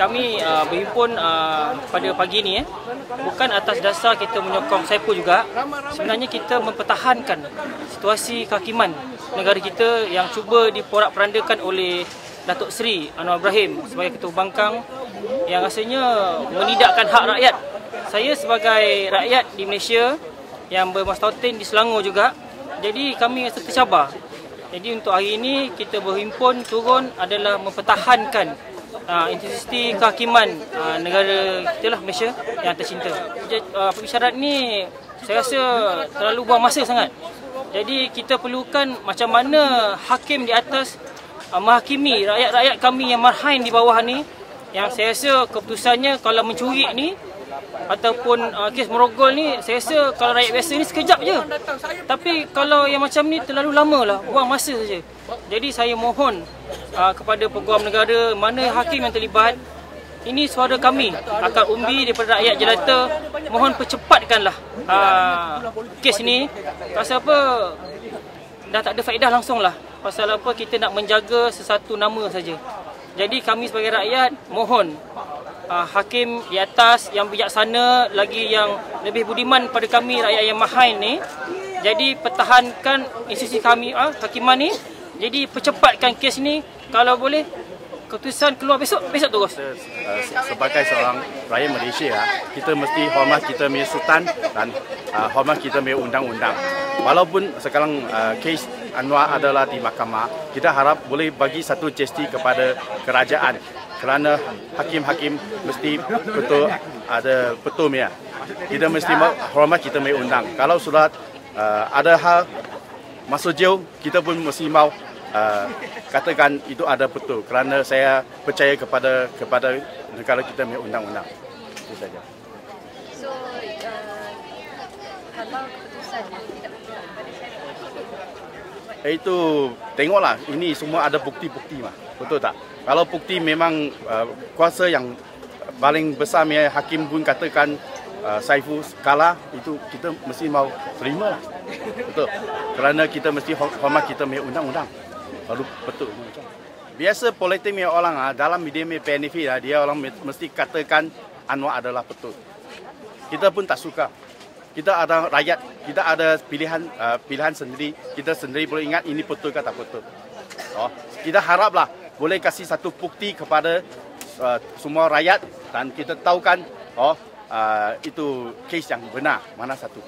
Kami uh, berhimpun uh, pada pagi ini eh. bukan atas dasar kita menyokong Saipul juga. Sebenarnya kita mempertahankan situasi kehakiman negara kita yang cuba diporak-perandakan oleh Datuk Seri Anwar Ibrahim sebagai Ketua Bangkang yang rasanya menidakkan hak rakyat. Saya sebagai rakyat di Malaysia yang bermastautin di Selangor juga, jadi kami rasa tercabar. Jadi untuk hari ini kita berhimpun turun adalah mempertahankan uh, institusi kehakiman uh, negara kita lah Malaysia yang tercinta. Uh, perbicaraan ni saya rasa terlalu buang masa sangat. Jadi kita perlukan macam mana hakim di atas uh, menghakimi rakyat-rakyat kami yang marhain di bawah ni yang saya rasa keputusannya kalau mencuri ni ataupun uh, kes merogol ni saya rasa kalau rakyat biasa ni sekejap je. Tapi kalau yang macam ni terlalu lama lah, buang masa saja. Jadi saya mohon uh, kepada peguam negara mana hakim yang terlibat ini suara kami akan umbi daripada rakyat jelata mohon percepatkanlah uh, kes ini pasal apa? Dah tak ada faedah langsung lah. Pasal apa? Kita nak menjaga sesuatu nama saja. Jadi kami sebagai rakyat mohon uh, hakim di atas yang bijaksana lagi yang lebih budiman pada kami rakyat yang mahain ni jadi pertahankan institusi kami uh, hakiman ni jadi percepatkan kes ni kalau boleh keputusan keluar besok besok terus. Uh, sebagai seorang rakyat Malaysia ah, kita mesti hormat kita punya sultan dan uh, hormat kita punya undang-undang. Walaupun sekarang uh, kes Anwar adalah di mahkamah, kita harap boleh bagi satu justi kepada kerajaan kerana hakim-hakim mesti betul ada betul ya. Kita mesti hormat kita punya undang. Kalau sudah uh, ada hal masuk jauh, kita pun mesti mau uh, katakan itu ada betul kerana saya percaya kepada kepada negara kita punya undang-undang. Itu saja. Uh, kalau keputusan tidak betul pada siapa? Itu tengoklah ini semua ada bukti-bukti mah. Betul tak? Kalau bukti memang uh, kuasa yang paling besar ya hakim pun katakan uh, Saiful kalah itu kita mesti mau terima lah. Betul. Kerana kita mesti hormat kita punya undang-undang baru betul biasa politik ni orang ah dalam media ni benefit ah dia orang mesti katakan Anwar adalah betul kita pun tak suka kita ada rakyat kita ada pilihan uh, pilihan sendiri. Kita sendiri boleh ingat ini betul ke tak betul. Oh kita haraplah boleh kasih satu bukti kepada uh, semua rakyat dan kita tahu kan oh uh, itu kes yang benar. Mana satu